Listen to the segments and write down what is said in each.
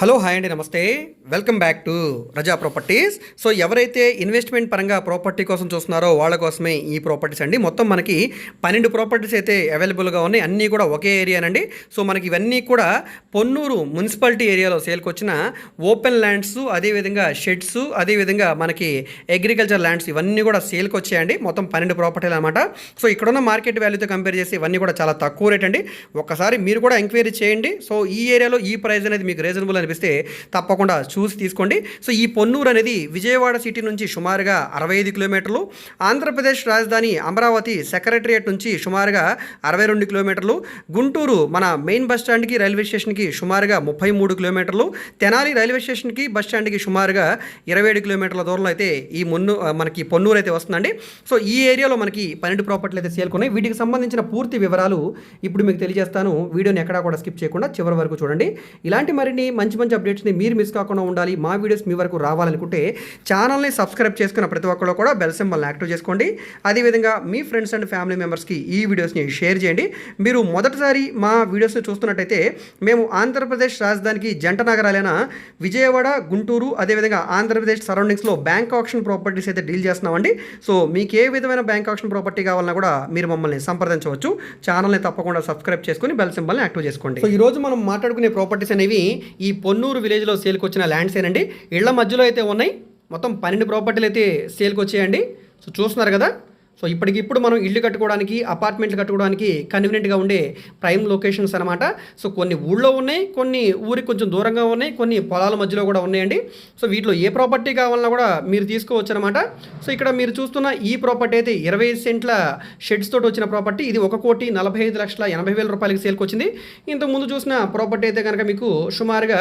Hello hi అండి namaste. Welcome back to Raza properties so ఎవరైతే investment పరంగా property కోసం చూస్తున్నారో వాళ్ళ కోసమే ఈ ప్రాపర్టీస్ అండి. మొత్తం మనకి పన్నెండు ప్రాపర్టీస్ అయితే అవైలబుల్గా ఉన్నాయి. అన్నీ కూడా ఒకే ఏరియానండి సో మనకి ఇవన్నీ కూడా పొన్నూరు మున్సిపాలిటీ ఏరియాలో సేల్కి వచ్చిన ఓపెన్ ల్యాండ్స్ అదేవిధంగా షెడ్స్ అదేవిధంగా మనకి అగ్రికల్చర్ ల్యాండ్స్ ఇవన్నీ కూడా సేల్కి వచ్చాయండి. మొత్తం పన్నెండు ప్రాపర్టీలు అనమాట సో ఇక్కడున్న మార్కెట్ వాల్యూతో కంపేర్ చేసి ఇవన్నీ కూడా చాలా తక్కువ రేట్ అండి. ఒక్కసారి మీరు కూడా ఎంక్వైరీ చేయండి. సో ఈ ఏరియాలో ఈ ప్రైస్ అనేది మీకు రీజనబుల్ కనిపిస్తే తప్పకుండా చూసి తీసుకోండి. సో ఈ పొన్నూరు అనేది విజయవాడ సిటీ నుంచి సుమారుగా అరవై ఐదు కిలోమీటర్లు ఆంధ్రప్రదేశ్ రాజధాని అమరావతి సెక్రటరియట్ నుంచి సుమారుగా అరవై రెండు కిలోమీటర్లు గుంటూరు మన మెయిన్ బస్ స్టాండ్కి రైల్వే స్టేషన్కి సుమారుగా ముప్పై మూడు కిలోమీటర్లు తెనాలి రైల్వే స్టేషన్కి బస్ స్టాండ్కి సుమారుగా ఇరవై ఏడు కిలోమీటర్ల దూరంలో అయితే ఈ మున్ను మనకి పొన్నూరు అయితే వస్తుందండి. సో ఈ ఏరియాలో మనకి పన్నెండు ప్రాపర్టీలు అయితే సేల్కొన్నాయి. వీటికి సంబంధించిన పూర్తి వివరాలు ఇప్పుడు మీకు తెలియజేస్తాను. వీడియోని ఎక్కడా కూడా స్కిప్ చేయకుండా చివరి వరకు చూడండి. ఇలాంటి మరిన్ని మంచి మంచి అప్డేట్స్ని మీరు మిస్ కాకుండా ఉండాలి. మా వీడియోస్ మీ వరకు రావాలనుకుంటే ఛానల్ని సబ్స్క్రైబ్ చేసుకున్న ప్రతి ఒక్కరు కూడా బెల్ సింబల్ని యాక్టివ్ చేసుకోండి. అదేవిధంగా మీ ఫ్రెండ్స్ అండ్ ఫ్యామిలీ మెంబర్స్కి ఈ వీడియోస్ని షేర్ చేయండి. మీరు మొదటిసారి మా వీడియోస్ని చూస్తున్నట్టయితే మేము ఆంధ్రప్రదేశ్ రాజధానికి జంట నగరాలైన విజయవాడ గుంటూరు అదేవిధంగా ఆంధ్రప్రదేశ్ సరౌండింగ్స్లో బ్యాంక్ ఆప్షన్ ప్రాపర్టీస్ అయితే డీల్ చేస్తున్నామండి. సో మీకు ఏ విధమైన బ్యాంక్ ఆప్షన్ ప్రాపర్టీ కావాలన్నా కూడా మీరు మమ్మల్ని సంప్రదించవచ్చు. ఛానల్ని తప్పకుండా సబ్స్క్రైబ్ చేసుకుని బెల్ సింబల్ని యాక్టివ్ చేసుకోండి. సో ఈ రోజు మనం మాట్లాడుకునే ప్రాపర్టీస్ అనేవి ఈ పొన్నూరు విలేజ్లో సేల్కి వచ్చిన ల్యాండ్స్ ఏనండి ఇళ్ళ మధ్యలో అయితే ఉన్నాయి. మొత్తం పన్నెండు ప్రాపర్టీలు అయితే సేల్కి వచ్చాయండి సో చూస్తున్నారు కదా. సో ఇప్పటికిప్పుడు మనం ఇల్లు కట్టుకోవడానికి అపార్ట్మెంట్లు కట్టుకోవడానికి కన్వీనియంట్గా ఉండే ప్రైమ్ లొకేషన్స్ అనమాట సో కొన్ని ఊళ్ళో ఉన్నాయి కొన్ని ఊరికి కొంచెం దూరంగా ఉన్నాయి కొన్ని పొలాల మధ్యలో కూడా ఉన్నాయండి. సో వీటిలో ఏ ప్రాపర్టీ కావాలన్నా కూడా మీరు తీసుకోవచ్చు అనమాట సో ఇక్కడ మీరు చూస్తున్న ఈ ప్రాపర్టీ అయితే ఇరవై సెంట్ల షెడ్స్ తోటి వచ్చిన ప్రాపర్టీ ఇది ఒక కోటి నలభై ఐదు లక్షల ఎనభై వేల రూపాయలకి సేల్కి వచ్చింది. ఇంతకుముందు చూసిన ప్రాపర్టీ అయితే కనుక మీకు సుమారుగా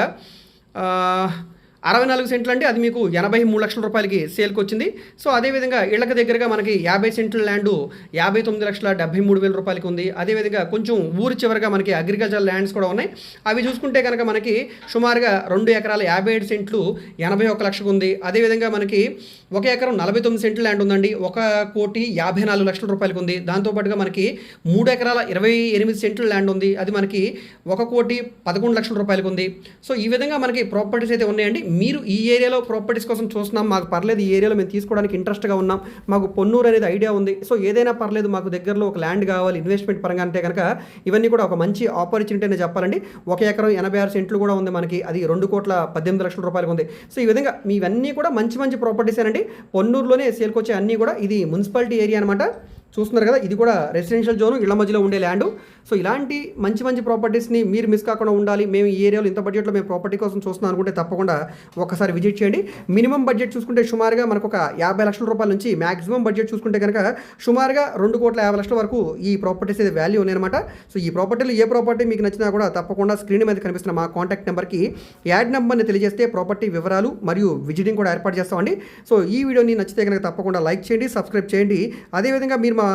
అరవై నాలుగు సెంట్లు అంటే అది మీకు ఎనభై మూడు లక్షల రూపాయలకి సేల్కి వచ్చింది సో అదేవిధంగా ఇళ్ళకి దగ్గరగా మనకి యాభై సెంట్ల ల్యాండ్ యాభై తొమ్మిది లక్షల డెబ్బై మూడు వేల రూపాయలకి ఉంది. అదేవిధంగా కొంచెం ఊరి చివరగా మనకి అగ్రికల్చర్ ల్యాండ్స్ కూడా ఉన్నాయి. అవి చూసుకుంటే కనుక మనకి సుమారుగా రెండు ఎకరాల యాభై ఏడు సెంట్లు ఎనభై ఒక లక్షకు ఉంది. అదేవిధంగా మనకి ఒక ఎకరం నలభై తొమ్మిది సెంట్లు ల్యాండ్ ఉందండి. ఒక కోటి యాభై నాలుగు లక్షల రూపాయలకు ఉంది. దాంతోపాటుగా మనకి మూడు ఎకరాల ఇరవై ఎనిమిది సెంట్ల ల్యాండ్ ఉంది. అది మనకి ఒక కోటి పదకొండు లక్షల రూపాయలకు ఉంది. సో ఈ విధంగా మనకి ప్రాపర్టీస్ అయితే ఉన్నాయండి. మీరు ఈ ఏరియాలో ప్రాపర్టీస్ కోసం చూస్తున్నాం మాకు పర్లేదు ఈ ఏరియాలో మేము తీసుకోవడానికి ఇంట్రెస్ట్గా ఉన్నాం మాకు పొన్నూరు అనేది ఐడియా ఉంది. సో ఏదైనా పర్లేదు మాకు దగ్గరలో ఒక ల్యాండ్ కావాలి ఇన్వెస్ట్మెంట్ పరంగా అంటే కనుక ఇవన్నీ కూడా ఒక మంచి ఆపర్చునిటీ అని చెప్పాలండి. ఒక ఎకరం ఎనభై ఆరు సెంట్లు కూడా ఉంది మనకి అది రెండు కోట్ల పద్దెనిమిది లక్షల రూపాయలకు ఉంది. సో ఈ విధంగా మీ ఇవన్నీ కూడా మంచి మంచి ప్రాపర్టీస్ అండి పొన్నూరులోనే సేల్కి వచ్చే అన్నీ కూడా ఇది మున్సిపాలిటీ ఏరియా అనమాట చూస్తున్నారు కదా ఇది కూడా రెసిడెన్షియల్ జోన్ ఇళ్ళ మధ్యలో ఉండే ల్యాండ్ సో ఇలాంటి మంచి మంచి ప్రాపర్టీస్ని మీరు మిస్ కాకుండా ఉండాలి. మేము ఈ ఏరియాలో ఇంత బడ్జెట్లో మేము ప్రాపర్టీ కోసం చూస్తున్నాం అనుకుంటే తప్పకుండా ఒకసారి విజిట్ చేయండి. మినిమం బడ్జెట్ చూసుకుంటే సుమారుగా మనకు ఒక యాభై లక్షల రూపాయల నుంచి మాక్సిమం బడ్జెట్ చూసుకుంటే కనుక సుమారుగా రెండు కోట్ల యాభై లక్షల వరకు ఈ ప్రాపర్టీస్ అయితే వాల్యూ ఉన్నాయన్నమాట. సో ఈ ప్రాపర్టీలో ఏ ప్రాపర్టీ మీకు నచ్చినా కూడా తప్పకుండా స్క్రీన్ మీద కనిపిస్తున్న మా కాంటాక్ట్ నెంబర్కి యాడ్ నెంబర్ని తెలియజేస్తే ప్రాపర్టీ వివరాలు మరియు విజిటింగ్ కూడా ఏర్పాటు చేస్తామండి. సో ఈ వీడియోని నచ్చితే కనుక తప్పకుండా లైక్ చేయండి సబ్స్క్రైబ్ చేయండి. అదేవిధంగా మీరు మా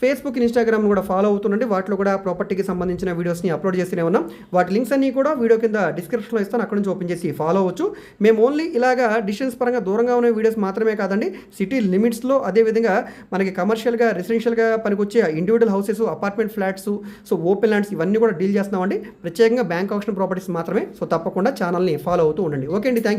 ఫేస్బుక్ ఇన్స్టాగ్రామ్ కూడా ఫాలో అవుతుండండి. వాటిలో కూడా ప్రాపర్టీకి సంబంధించిన వీడియోస్ని అప్లోడ్ చేస్తూనే ఉన్నాం. వాటి లింక్స్ అన్నీ కూడా వీడియో కింద డిస్క్రిప్షన్లో ఇస్తాను. అక్కడ నుంచి ఓపెన్ చేసి ఫాలో అవ్వచ్చు. మేము ఓన్లీ ఇలాగా డిస్టెన్స్ పరంగా దూరంగా ఉన్న వీడియోస్ మాత్రమే కాదండి సిటీ లిమిట్స్లో అదేవిధంగా మనకి కమర్షియల్గా రెసిడెన్షియల్గా పనికొచ్చే individual houses apartment flats so open lands ఇవన్నీ కూడా డీల్ చేస్తున్నామండి. ప్రత్యేకంగా బ్యాంక్ ఆప్షన్ ప్రాపర్టీస్ మాత్రమే. సో తప్పకుండా ఛానల్ని ఫాలో అవుతూ ఉండండి. ఓకే అండి థ్యాంక్